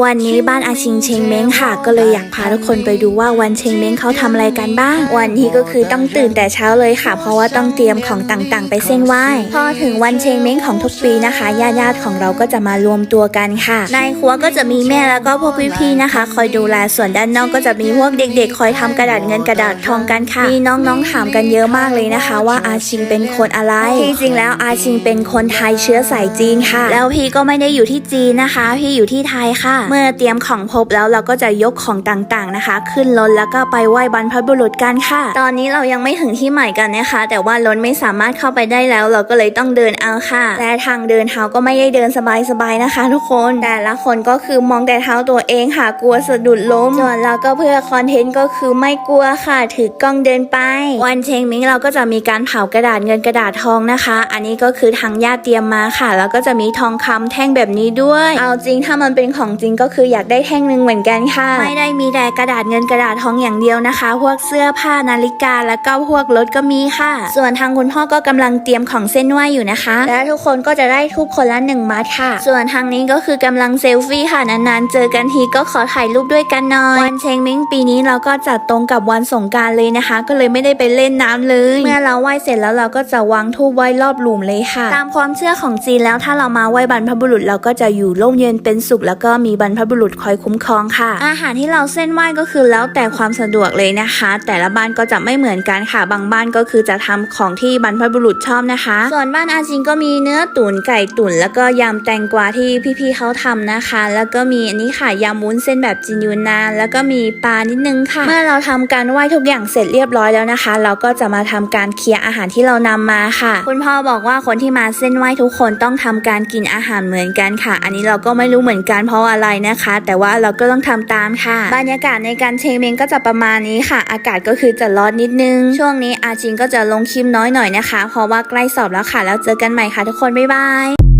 วันนี้บ้านอาชิงเชงเม้งค่ะ ก็เลยอยากพาทุกคนไปดูว่าวันเชงเม้งเขาทำอะไรกันบ้าง วันนี้ก็คือต้องตื่นแต่เช้าเลยค่ะ เพราะว่าต้องเตรียมของต่างๆ ไปเส้นไหว้พอถึงวันเชงเม้งของทุกปีนะคะญาติๆของเราก็จะมารวมตัวกันค่ะ ในครัวก็จะมีแม่แล้วก็พวกพี่ๆนะคะ คอยดูแลส่วนด้านนอกก็จะมีพวกเด็ก ๆ คอยทำกระดาษเงินกระดาษทองกันค่ะมีน้องๆถามกันเยอะมากเลยนะคะ ว่าอาชิงเป็นคนอะไรที่จริงแล้วอาชิงเป็นคนไทยเชื้อสายจีนค่ะ แล้วพี่ก็ไม่ได้อยู่ที่จีนนะคะ พี่อยู่ที่ไทยค่ะเมื่อเตรียมของพบแล้วเราก็จะยกของต่างๆนะคะ ขึ้นรถแล้วก็ไปไหว้บรรพบุรุษกันค่ะ ตอนนี้เรายังไม่ถึงที่ใหม่กันนะคะ แต่ว่ารถไม่สามารถเข้าไปได้แล้ว เราก็เลยต้องเดินเอาค่ะและทางเดินเท้าก็ไม่ได้เดินสบายๆนะคะ ทุกคนแต่ละคนก็คือมองแต่เท้าตัวเองค่ะ กลัวสะดุดล้มส่วนเราก็เพื่อคอนเทนต์ก็คือไม่กลัวค่ะ ถือกล้องเดินไป วันเชงมิงเราก็จะมีการเผากระดาษเงินกระดาษทองนะคะ อันนี้ก็คือทางญาติเตรียมมาค่ะ แล้วก็จะมีทองคำแท่งแบบนี้ด้วย เอาจริงถ้ามันเป็นของจริงก็คืออยากได้แท่งหนึ่งเหมือนกันค่ะ ไม่ได้มีแต่กระดาษเงินกระดาษทองอย่างเดียวนะคะ พวกเสื้อผ้านาฬิกาแล้วก็พวกรถก็มีค่ะ ส่วนทางคุณพ่อก็กำลังเตรียมของเส้นไหวอยู่นะคะ และทุกคนก็จะได้ทุกคนละหนึ่งมัดค่ะ ส่วนทางนี้ก็คือกำลังเซลฟี่ค่ะนานๆเจอกันทีก็ขอถ่ายรูปด้วยกันหน่อยวันเชงมิงปีนี้เราก็จัดตรงกับวันสงกรารเลยนะคะ ก็เลยไม่ได้ไปเล่นน้ำเลย เมื่อเราไหว้เสร็จแล้วเราก็จะวางธูปไหว้รอบหลุมเลยค่ะ ตามความเชื่อของจีนแล้วถ้าเรามาไหว้บรรพบุรุษเราก็จะอยู่ร่มเย็นเป็นสุขแล้วก็มีบรรพบุรุษคอยคุ้มครองค่ะ อาหารที่เราเส้นไหว้ก็คือแล้วแต่ความสะดวกเลยนะคะ แต่ละบ้านก็จะไม่เหมือนกันค่ะ บางบ้านก็คือจะทำของที่บรรพบุรุษชอบนะคะ ส่วนบ้านอาจิงก็มีเนื้อตุ๋นไก่ตุ๋นแล้วก็ยำแตงกวาที่พี่ๆเขาทำนะคะ แล้วก็มีอันนี้ค่ะยำวุ้นเส้นแบบจีนยูนานแล้วก็มีปลานิดนึงค่ะ เมื่อเราทำการไหว้ทุกอย่างเสร็จเรียบร้อยแล้วนะคะ เราก็จะมาทำการเคลียร์อาหารที่เรานำมาค่ะ คุณพ่อบอกว่าคนที่มาเส้นไหว้ทุกคนต้องทำการกินอาหารเหมือนกันค่ะ อันนี้เราก็ไม่รู้เหมือนกันเพราะอะไรนะคะ แต่ว่าเราก็ต้องทำตามค่ะ บรรยากาศในการเชงเมงก็จะประมาณนี้ค่ะ อากาศก็คือจะร้อนนิดนึง ช่วงนี้อาจิงก็จะลงคลิปน้อยหน่อยนะคะ เพราะว่าใกล้สอบแล้วค่ะ แล้วเจอกันใหม่ค่ะทุกคน บ๊ายบาย